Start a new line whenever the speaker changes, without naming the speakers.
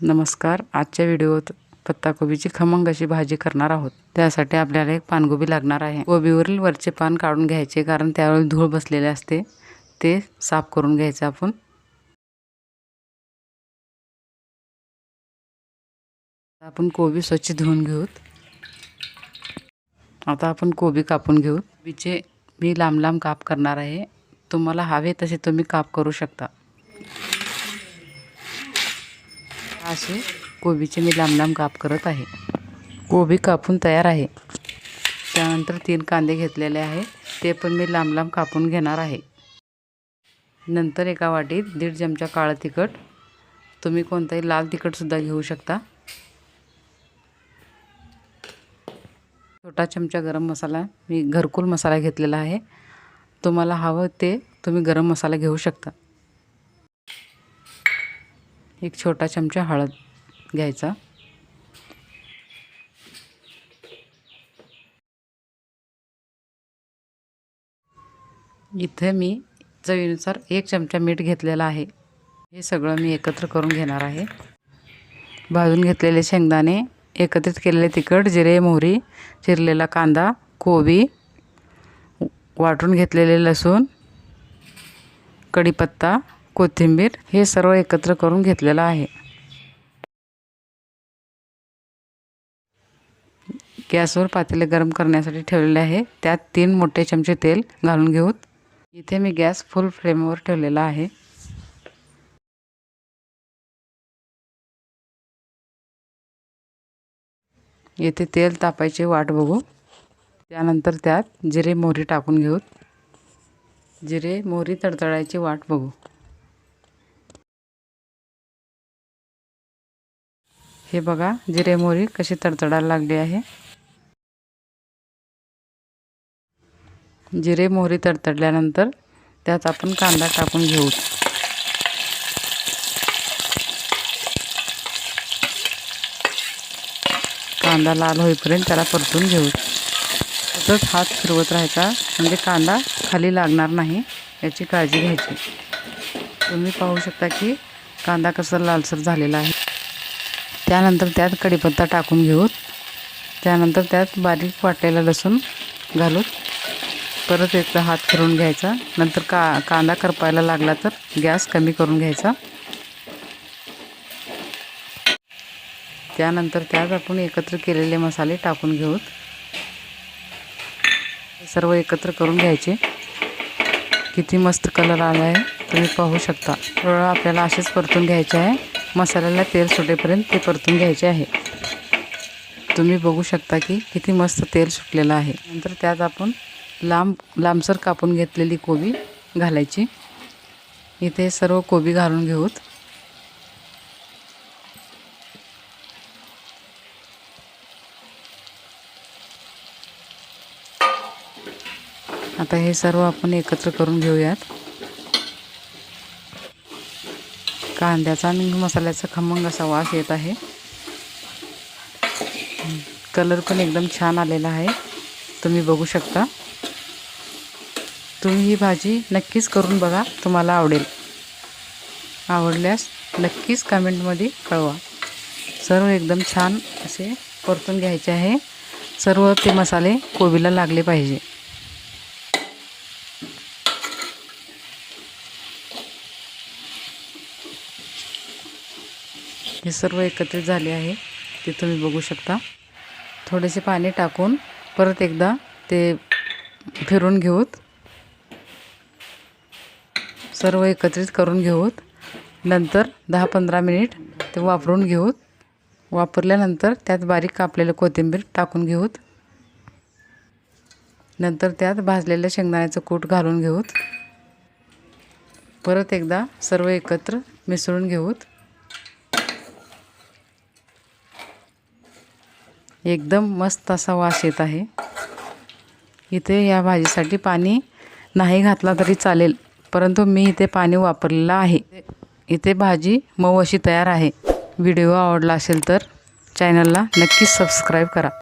नमस्कार. आजच्या व्हिडिओत पत्ताकोबीची खमंग अशी भाजी करणार आहोत. त्यासाठी आपल्याला एक पानगोबी लागणार आहे. गोबीवरील वरचे पान काढून घ्यायचे कारण त्यावेळी धूळ बसलेले असते. ते साफ करून घ्यायचं आपण. आपण कोबी स्वच्छ धुवून घेऊत. आता आपण कोबी कापून घेऊ बीचे मी लांब लांब काप करणार आहे. तुम्हाला हवे तसे तुम्ही काप करू शकता. असे कोबीचे मी लांब लांब काप करत आहे. कोबी कापून तयार आहे. त्यानंतर तीन कांदे घेतलेले आहे. ते पण मी लांब लांब कापून घेणार आहे. नंतर एका वाटीत दीड चमचा काळं तिखट. तुम्ही कोणताही लाल तिखटसुद्धा घेऊ शकता. छोटा चमचा गरम मसाला मी घरकुल मसाला घेतलेला आहे. तुम्हाला हवं ते तुम्ही गरम मसाला घेऊ शकता. एक छोटा चमचा हळद घ्यायचा. इथे मी चवीनुसार एक चमचा मीठ घेतलेला आहे. हे सगळं मी एकत्र करून घेणार आहे. भाजून घेतलेले शेंगदाणे एकत्रित केलेले तिखट जिरे मोहरी चिरलेला कांदा कोबी वाटून घेतलेले लसूण कढीपत्ता कोथिंबीर हे सर्व एकत्र करून घेतलेलं आहे. गॅसवर पातेले गरम करण्यासाठी ठेवलेले आहे. त्यात तीन मोठे चमचे तेल घालून घेऊत. इथे मी गॅस फुल फ्लेमवर ठेवलेला आहे. येथे तेल तापायची वाट बघू. त्यानंतर त्यात जिरे मोहरी टाकून घेऊत. जिरे मोहरी तडतडायची वाट बघू. हे बघा जिरे मोहरी कशी तडतडायला लागली आहे. जिरे मोहरी तडतडल्यानंतर त्यात आपण कांदा टाकून घेऊ. कांदा लाल होईपर्यंत त्याला परतून घेऊ. तसंच हात फिरवत राहायचा म्हणजे कांदा खाली लागणार नाही याची काळजी घ्यायची. तुम्ही पाहू शकता की कांदा कसा लालसर झालेला आहे. त्यानंतर त्यात कढीपत्ता टाकून घेऊ त्यानंतर त्यात बारीक वाटलेला लसूण घालून परत एकदा हात फिरून घ्यायचा. नंतर का कांदा करपायला लागला तर गॅस कमी करून घ्यायचा. त्यानंतर त्यात आपण एकत्र केलेले मसाले टाकून घेऊत सर्व एकत्र करून घ्यायचे. किती मस्त कलर आला आहे तुम्ही पाहू शकता. थोडं आपल्याला असेच परतून घ्यायचे आहे. मसाल्याला तेल सुटेपर्यंत ते परतून घ्यायचे आहे. तुम्ही बघू शकता की किती मस्त तेल सुटलेलं आहे. नंतर त्यात आपण लांब लांबसर कापून घेतलेली कोबी घालायची. इथे सर्व कोबी घालून घेऊत. आता हे सर्व आपण एकत्र करून घेऊयात. कांद्याचा आणि मसाल्याचा खमंग असा वास येत आहे. कलर पण एकदम छान आलेला आहे. तुम्ही बघू शकता. तुम्ही ही भाजी नक्कीच करून बघा तुम्हाला आवडेल. आवडल्यास नक्कीच कमेंटमध्ये कळवा. सर्व एकदम छान असे परतून घ्यायचे आहे. सर्व ते मसाले कोबीला लागले पाहिजे. हे सर्व एकत्रित झाले आहे. ते तुम्ही बघू शकता. थोडेसे पाणी टाकून परत एकदा ते फिरून घेऊत. सर्व एकत्रित करून घेऊत. नंतर दहा पंधरा मिनिट ते वापरून घेऊत. वापरल्यानंतर त्यात बारीक कापलेलं कोथिंबीर टाकून घेऊत. नंतर त्यात भाजलेलं शेंगदाण्याचं कूट घालून घेऊत. परत एकदा सर्व एकत्र मिसळून घेऊत. एकदम मस्त असा वास येत आहे. इथे या भाजीसाठी पाणी नाही घातला तरी चालेल परंतु मी इथे पाणी वापरलेलं आहे. इथे भाजी मऊ अशी तयार आहे. व्हिडिओ आवडला असेल तर चॅनलला नक्कीच सबस्क्राईब करा.